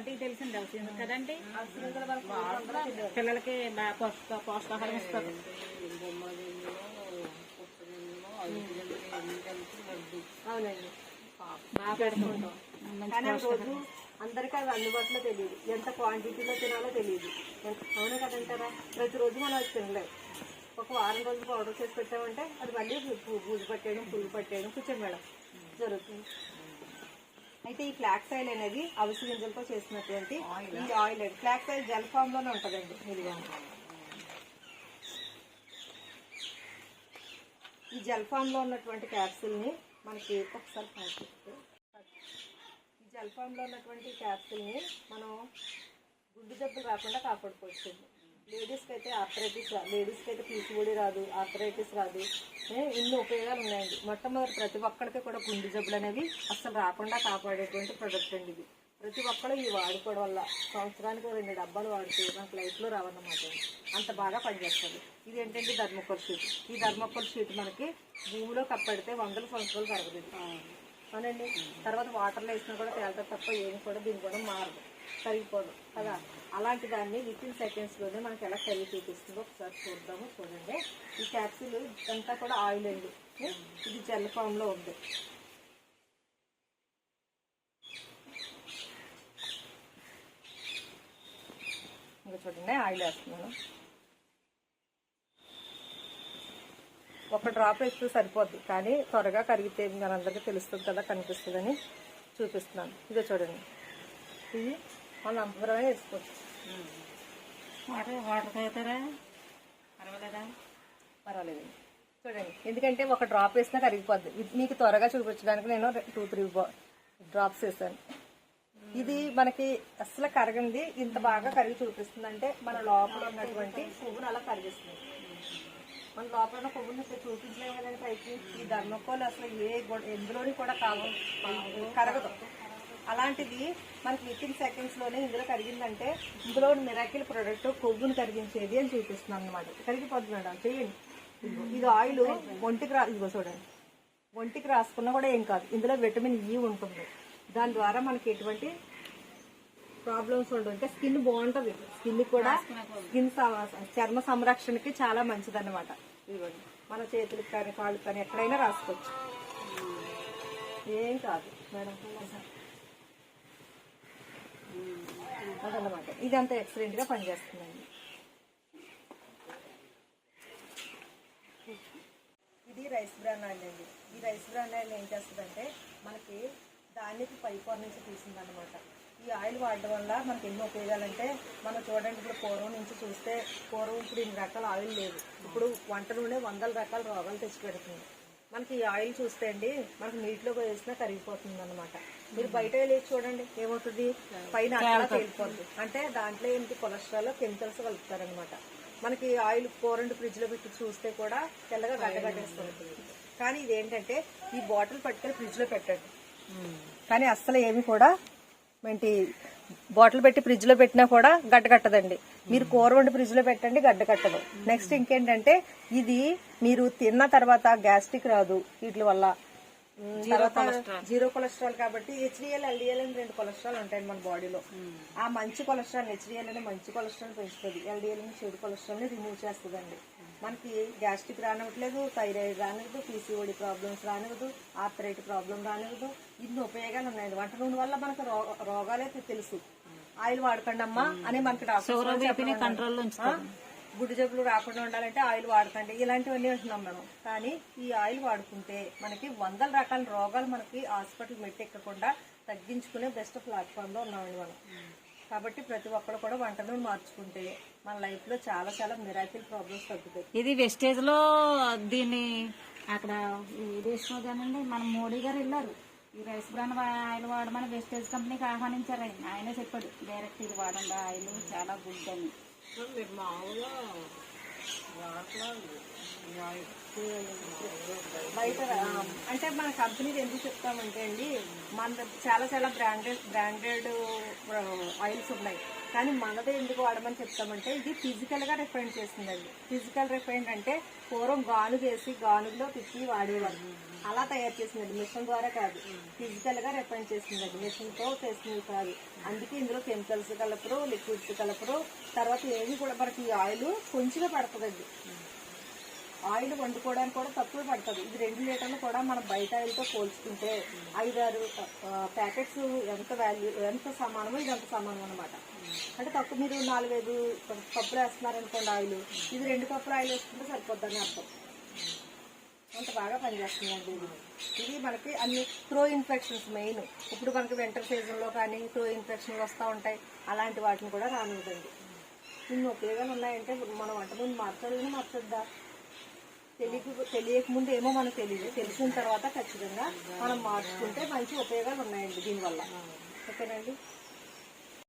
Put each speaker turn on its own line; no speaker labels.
కంటికి తెలిసింది అవుతుంది కదండి. పిల్లలకి పోషక పోషకాహారం ఇస్తారు.
అవి
అవునండి.
బాగా పెడుతుంటాం. మంచి
కానీ ఆ రోజు అందరికీ అది అందుబాటులో తెలియదు. ఎంత క్వాంటిటీలో తినాలో తెలియదు. అవును కదంటారా? ప్రతిరోజు మనం అది తినలేము ఒక వారం రోజులు పౌడర్ చేసి పెట్టామంటే అది మళ్ళీ పూ- బూజు పట్టేయడం పువ్వు పట్టేయడం కూర్చొని మేడం. జరుగుతుంది. అయితే ఈ ఫ్లాక్స్ ఆయిల్ అనేది అవిసి గింజలతో చేసినటువంటి ఈ ఆయిల్ ఫ్లాక్స్ ఆయిల్ జెల్ ఫామ్లోనే ఉంటుందండి ఇదిగా ఈ జెల్ ఫామ్లో ఉన్నటువంటి క్యాప్సిల్ని మనకి ఒకసారి ఈ జెల్ ఫామ్లో ఉన్నటువంటి క్యాప్సిల్ని మనం గుడ్డు జబ్బులు రాకుండా కాపాడుకోవచ్చు. లేడీస్కి అయితే ఆర్థరైటిస్ లేడీస్కి అయితే పీసీఓడి రాదు ఆర్థరైటిస్ రాదు. ఏ, ఇన్ని ఉపయోగాలు ఉన్నాయండి మొట్టమొదటి ప్రతి ఒక్కరికి కూడా గుండె జబ్బులు అనేవి అస్సలు రాకుండా కాపాడేటువంటి ప్రొడక్ట్ అండి ఇది. ప్రతి ఒక్కరు ఇవి వాడుకోవడం వల్ల సంవత్సరానికి రెండు డబ్బాలు వాడితే మనకు లైఫ్లో రావన్నమాట. అంత బాగా పనిచేస్తుంది. ఇది ఏంటంటే ధర్మకోల్ షీట్. ఈ ధర్మకోల్ షీట్ మనకి భూమిలో కప్పడితే వందల సంవత్సరాలు తరగదు అవునండి. తర్వాత వాటర్లో వేసినా కూడా తేలత తప్ప ఏమి కూడా దీని కూడా మారదు. కరిగిపోదు కదా? అలాంటి దాన్ని విత్ ఇన్ సెకండ్స్లోనే మనకి ఎలా కరిగి చూపిస్తుందో ఒకసారి చూద్దాము చూడండి. ఈ క్యాప్సిల్ అంతా కూడా ఆయిల్ అండి. ఇది జెల్ ఫామ్లో ఉంది. ఇంకా చూడండి ఆయిల్ వేస్తున్నాను. ఒక డ్రాప్ వేస్తే సరిపోద్ది కానీ త్వరగా కరిగితే మనందరికీ తెలుస్తుంది కదా కనిపిస్తుందని చూపిస్తున్నాను. ఇదే చూడండి. ఇది మన అంబరమే వేసుకోవచ్చు.
వాటర్ వాటర్ తాగుతారా? పర్వాలేదా?
పర్వాలేదు. చూడండి ఎందుకంటే ఒక డ్రాప్ వేసినా కరిగిపోద్ది. ఇది మీకు త్వరగా చూపించడానికి నేను టూ త్రీ డ్రాప్స్ వేసాను. ఇది మనకి అసలు కరగంది. ఇంత బాగా కరిగి చూపిస్తుంది అంటే మన లోపల ఉన్నటువంటి పువ్వును అలా కరిగిస్తుంది. మన లోపల ఉన్న ఇప్పుడు చూపించలేము కదండి పైకి. ఈ ధర్మకోలు అసలు ఏ ఎందులోని కూడా కావు కరగదు. అలాంటిది మనకి విత్ ఇన్ ఇందులో కరిగిందంటే ఇందులో మిరాకిల్ ప్రోడక్ట్ కొవ్వును కరిగించేది అని చూపిస్తున్నాను అనమాట కరిగిపోతుంది మేడం. చేయండి. ఇది ఆయిల్ ఒంటికి రా ఇదిగో చూడండి. ఒంటికి రాసుకున్నా కూడా ఏం కాదు. ఇందులో విటమిన్ ఈ e ఉంటుంది. దాని ద్వారా మనకి ఎటువంటి ప్రాబ్లమ్స్ ఉండవు. ఇంకా స్కిన్ బాగుంటుంది. స్కిన్ కూడా స్కిన్ చర్మ సంరక్షణకి చాలా మంచిది అనమాట ఇదిగోండి. మన చేతులకు కానీ కాళ్ళకి కానీ ఎక్కడైనా రాసుకోవచ్చు. ఏం కాదు. మేడం అదనమాట ఇదంతా ఎక్సలెంట్గా పనిచేస్తుందండి. ఇది రైస్ బ్రాన్ ఆయిల్ అండి. ఈ రైస్ బ్రాన్ ఆయిల్ ఏం చేస్తుందంటే మనకి ధాన్యపు పైపొర నుంచి తీసిందనమాట ఈ ఆయిల్ వాడడం వల్ల మనకి ఎన్ని ఉపయోగాలంటే మనం చూడండి ఇప్పుడు పూర్వం నుంచి చూస్తే పూర్వం ఇప్పుడు ఇన్ని రకాల ఆయిల్ లేవు. ఇప్పుడు వంట నూనె వందల రకాల రోగాలు తెచ్చి పెడుతుంది మనకి ఈ ఆయిల్ చూస్తే అండి మనకి నీటిలో వేసినా కరిగిపోతుంది అనమాట మీరు బయట వెళ్ళి చూడండి ఏమవుతుంది? పైన అట్లా తేలిపోతుంది అంటే దాంట్లో ఏంటి? కొలెస్ట్రాల్ కెమికల్స్ కలుపుతారనమాట మనకి ఆయిల్ కూరండి ఫ్రిడ్జ్లో పెట్టి చూస్తే కూడా తెల్లగా గడ్డగట్టేస్తుంది కానీ ఇది ఏంటంటే ఈ బాటిల్ పట్టుకొని ఫ్రిడ్జ్లో పెట్టండి కానీ అస్సలు ఏమి కూడా ఏంటి బాటిల్ పెట్టి ఫ్రిడ్జ్లో పెట్టినా కూడా గడ్డ కట్టదండి. మీరు కూర వండి ఫ్రిడ్జ్లో పెట్టండి గడ్డ కట్టదు. నెక్స్ట్ ఇంకేంటంటే ఇది మీరు తిన్న తర్వాత గ్యాస్ట్రిక్ రాదు వీటి వల్ల. Zero cholesterol. కాబట్టి హెచ్డిఎల్ ఎల్డిఎల్ అని రెండు కొలెస్ట్రాల్ ఉంటాయండి మన బాడీలో ఆ మంచి కొలెస్ట్రాల్ హెచ్డిఎల్ అనే మంచి కొలెస్ట్రాల్ పెంచుతుంది. ఎల్డిఎల్ చెడు కొలెస్ట్రాల్ని రిమూవ్ చేస్తుందండి. మనకి గ్యాస్ట్రిక్ రానివ్వట్లేదు థైరాయిడ్ రానివ్వదు పీసీఓడి ప్రాబ్లమ్స్ రానివ్వదు ఆర్థరైట్ ప్రాబ్లం రానివ్వదు. ఇన్ని ఉపయోగాలు ఉన్నాయండి వంట నూనె వల్ల మనకు రో- రోగాలే తెలుసు. ఆయిల్ వాడకండి అమ్మా అని మనకి డాక్టర్ గుడ్డు జబ్బులు రాకుండా ఉండాలంటే ఆయిల్ వాడకండి. ఇలాంటివన్నీ అంటున్నాం మనం. కానీ ఈ ఆయిల్ వాడుకుంటే మనకి వందల రకాల రోగాలు మనకి హాస్పిటల్ మెట్టెక్కకుండా తగ్గించుకునే బెస్ట్ ప్లాట్ఫామ్లో ఉన్నామండి మనం. కాబట్టి ప్రతి ఒక్కరు కూడా వంట నూనె మార్చుకుంటే మన లైఫ్లో చాలా చాలా మిరాకిల్ ప్రాబ్లమ్స్ తగ్గుతాయి.
ఇది వెస్టేజ్లో దీన్ని అక్కడ వేసుకోదానండి మన మోడీ గారు వెళ్ళారు. ఈ రైస్ బ్రాన్ ఆయిల్ వాడమని వెస్టేజ్ కంపెనీకి ఆహ్వానించారు ఆయన. ఆయనే చెప్పాడు డైరెక్ట్ ఇది వాడండి ఆయిల్ చాలా గుడ్ అని.
మీరు మామూలుగా
బయట అంటే మన కంపెనీ ఎందుకు చెప్తామంటే అండి మన చాలా చాలా బ్రాండెడ్ బ్రాండెడ్ ఆయిల్స్ ఉన్నాయి. కానీ మనదే ఎందుకు వాడమని చెప్తామంటే ఇది ఫిజికల్గా రిఫైండ్ అది ఫిజికల్ రిఫైండ్ అంటే పూర్వం గానుగ వేసి గానుగులో తిప్పి వాడేవాళ్ళు అలా తయారు చేసిందండి మిషన్ ద్వారా కాదు. ఫిజికల్గా రిఫైండ్ చేసిందండి మిషన్తో తో కాదు. అందుకే ఇందులో కెమికల్స్ కలపరు లిక్విడ్స్ కలపరు. తర్వాత ఏవి కూడా మనకి ఆయిల్ కొంచెంగా పడుతుందండి. ఆయిల్ వండుకోవడానికి కూడా తక్కువ పడుతుంది. ఇది రెండు లీటర్లు కూడా మనం బయట ఆయిల్తో పోల్చుకుంటే ఐదారు ప్యాకెట్స్ ఎంత వాల్యూ ఎంత సమానమో ఇది అంత సమానం అనమాట అంటే తక్కువ మీరు నాలుగైదు కప్పులు వేస్తున్నారనుకోండి ఆయిల్. ఇది రెండు కప్పులు ఆయిల్ వేసుకుంటే సరిపోద్దని అర్థం. అంత బాగా పనిచేస్తుందండి ఇది. ఇది మనకి అన్ని త్రో ఇన్ఫెక్షన్స్ మెయిన్ ఇప్పుడు మనకి వింటర్ సీజన్లో కానీ త్రో ఇన్ఫెక్షన్లు వస్తూ ఉంటాయి. అలాంటి వాటిని కూడా రానివ్వండి ఇన్ని ఉపయోగాలు ఉన్నాయంటే మనం వంట ముందు మార్చాలని మార్చొద్దా? తెలియక తెలియక ముందు ఏమో మనకు తెలియదు తెలిసిన తర్వాత ఖచ్చితంగా మనం మార్చుకుంటే మంచి ఉపయోగాలు ఉన్నాయండి దీనివల్ల. ఓకేనండి